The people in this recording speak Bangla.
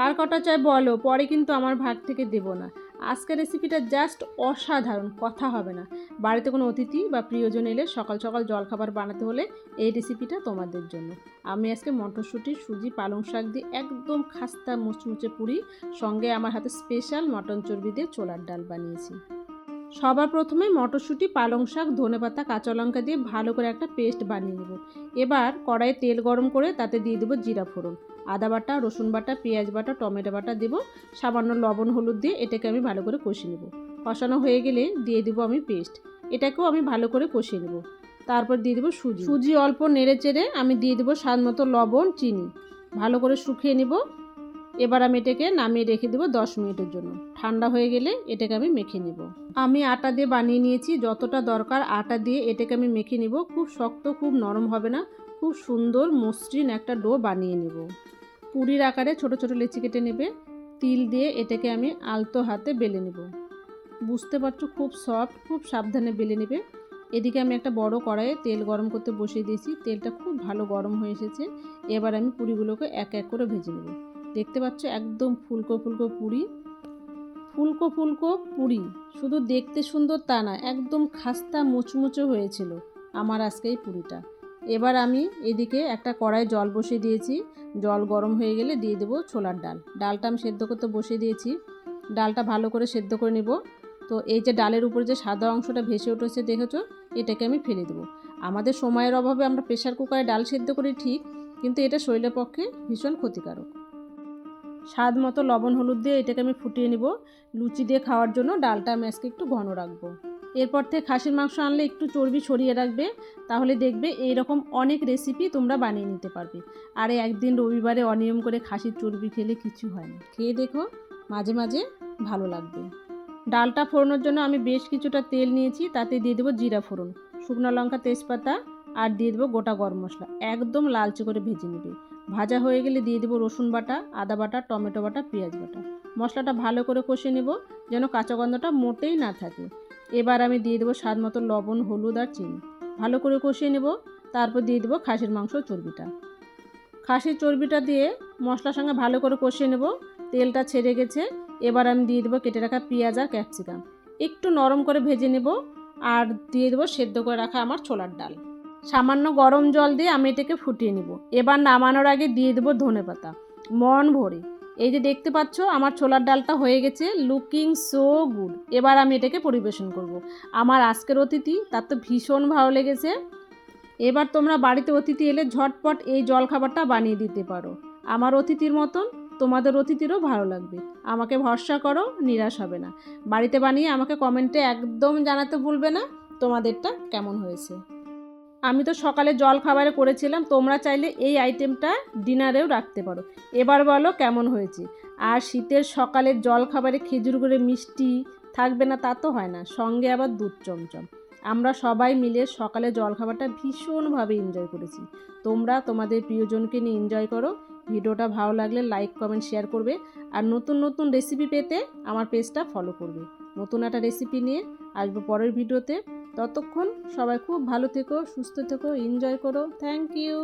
কার কটা চাই বলো, পরে কিন্তু আমার ভাগ থেকে দেব না। আজকের রেসিপিটা জাস্ট অসাধারণ, কথা হবে না। বাড়িতে কোনো অতিথি বা প্রিয়জন এলে সকাল সকাল জলখাবার বানাতে হলে এই রেসিপিটা তোমাদের জন্য। আমি আজকে মটরশুঁটি, সুজি, পালং শাক দিয়ে একদম খাস্তা মুচমুচে পুরি, সঙ্গে আমার হাতে স্পেশাল মটন চর্বি দিয়ে ছোলার ডাল বানিয়েছি। সবার প্রথমে মটরশুঁটি, পালং শাক, ধনেপাতা, কাঁচা লঙ্কা দিয়ে ভালো করে একটা পেস্ট বানিয়ে নেব। এবার কড়াইয়ে তেল গরম করে তাতে দিয়ে দেবো জিরা ফোড়ন। আদা বাটা, রসুন বাটা, পেঁয়াজ বাটা, টমেটো বাটা দেবো। সামান্য লবণ, হলুদ দিয়ে এটাকে আমি ভালো করে কষিয়ে নেব। কষানো হয়ে গেলে দিয়ে দেবো আমি পেস্ট। এটাকেও আমি ভালো করে কষিয়ে নেব। তারপর দিয়ে দেবো সুজি। সুজি অল্প নেড়ে চেড়ে আমি দিয়ে দেবো স্বাদ মতো লবণ, চিনি। ভালো করে শুকিয়ে নেব। এবার আমি এটাকে নামিয়ে রেখে দেবো দশ মিনিটের জন্য। ঠান্ডা হয়ে গেলে এটাকে আমি মেখে নেব। আমি আটা দিয়ে বানিয়ে নিয়েছি, যতটা দরকার আটা দিয়ে এটাকে আমি মেখে নেব। খুব শক্ত, খুব নরম হবে না, খুব সুন্দর মসৃণ একটা ডো বানিয়ে নেব। পুরীর আকারে ছোট ছোট লেচি কেটে নেবে। তিল দিয়ে এটাকে আমি আলতো হাতে বেলে নেব। বুঝতে পারছ, খুব সফট, খুব সাবধানে বেলে নেবে। এদিকে আমি একটা বড় কড়াইয়ে তেল গরম করতে বসিয়ে দিয়েছি। তেলটা খুব ভালো গরম হয়ে এসেছে। এবার আমি পুরিগুলোকে এক এক করে ভেজে নেব। দেখতে পাচ্ছ একদম ফুলকো ফুলকো পুরি। ফুলকো ফুলকো পুরি, শুধু দেখতে সুন্দর তা না, একদম খাস্তা মুচমুচো হয়েছিল আমার আজকে এই পুরিটা। এবার আমি এদিকে একটা কড়াই জল বসিয়ে দিয়েছি, জল গরম হয়ে গেলে দিয়ে দেবো ছোলার ডাল। ডালটা আমি সেদ্ধ করতে বসিয়ে দিয়েছি, ডালটা ভালো করে সেদ্ধ করে নেব। তো এই যে ডালের উপরে যে সাদা অংশটা ভেসে উঠেছে, দেখেছ? এটাকে আমি ফেলে দেবো। আমাদের সময়ের অভাবে আমরা প্রেশার কুকারে ডাল সেদ্ধ করি ঠিক, কিন্তু এটা শরীরের পক্ষে ভীষণ ক্ষতিকারক। স্বাদ মতো লবণ, হলুদ দিয়ে এটাকে আমি ফুটিয়ে নিব। লুচি দিয়ে খাওয়ার জন্য ডালটা আমি আজকে একটু ঘন রাখব। এরপর থেকে খাসির মাংস আনলে একটু চর্বি ছড়িয়ে রাখবে। তাহলে দেখবে এই রকম অনেক রেসিপি তোমরা বানিয়ে নিতে পারবে। আর একদিন রবিবারে অনিয়ম করে খাসির চর্বি খেলে কিছু হয় না। খেয়ে দেখো, মাঝে মাঝে ভালো লাগবে। ডালটা ফোড়নোর জন্য আমি বেশ কিছুটা তেল নিয়েছি, তাতে দিয়ে দেবো জিরা ফোড়ন, শুকনো লঙ্কা তেজপাতা আর দিয়ে দেবো গোটা গরম মশলা। একদম লালচে করে ভেজে নেবে। ভাজা হয়ে গেলে দিয়ে দেবো রসুন বাটা, আদা বাটা, টমেটো বাটা, পেঁয়াজ বাটা। মশলাটা ভালো করে কষে নেব যেন কাঁচা গন্ধটা মোটেই না থাকে। এবার আমি দিয়ে দেবো স্বাদ মতো লবণ, হলুদ আর চিনি। ভালো করে কষিয়ে নেব, তারপর দিয়ে দেবো খাসির মাংস চর্বিটা। খাসির চর্বিটা দিয়ে মশলার সঙ্গে ভালো করে কষিয়ে নেব, তেলটা ছেড়ে গেছে। এবার আমি দিয়ে দেবো কেটে রাখা পেঁয়াজ আর ক্যাপসিকাম। একটু নরম করে ভেজে নেব আর দিয়ে দেবো সেদ্ধ করে রাখা আমার ছোলার ডাল। সামান্য গরম জল দিয়ে আমি এটাকে ফুটিয়ে নিব। এবার নামানোর আগে দিয়ে দেবো ধনে পাতা। মন ভরে। এই যে দেখতে পাচ্ছ, আমার ছোলার ডালটা হয়ে গেছে লুকিং সো গুড এবার আমি এটাকে পরিবেশন করব। আমার আজকের অতিথি, তার তো ভীষণ ভালো লেগেছে। এবার তোমরা বাড়িতে অতিথি এলে ঝটপট এই জলখাবারটা বানিয়ে দিতে পারো। আমার অতিথির মতন তোমাদের অতিথিরও ভালো লাগবে। আমাকে ভরসা করো, নিরাশ হবে না। বাড়িতে বানিয়ে আমাকে কমেন্টে একদম জানাতে ভুলবে না। তোমাদেরটা কেমন হয়েছে? আমি তো সকালে জল খাবারে করেছিলাম, তোমরা চাইলে এই আইটেমটা ডিনারেও রাখতে পারো। এবার বলো কেমন হয়েছে? আর শীতের সকালের জল খাবারে খেজুর করে মিষ্টি থাকবে না, তা তো হয় না, সঙ্গে আবার দুধ চমচম। আমরা সবাই মিলে সকালে জল খাবারটা ভীষণভাবে এনজয় করেছি। তোমরা তোমাদের প্রিয়জনকে নিয়ে এনজয় করো। ভিডিওটা ভালো লাগলে লাইক কমেন্ট শেয়ার করবে। আর নতুন নতুন রেসিপি পেতে আমার পেজটা ফলো করবে। নতুন একটা রেসিপি নিয়ে আসব পরের ভিডিওতে ততক্ষণ সবাই খুব ভালো থেকো সুস্থ থেকো এনজয় করো। Thank you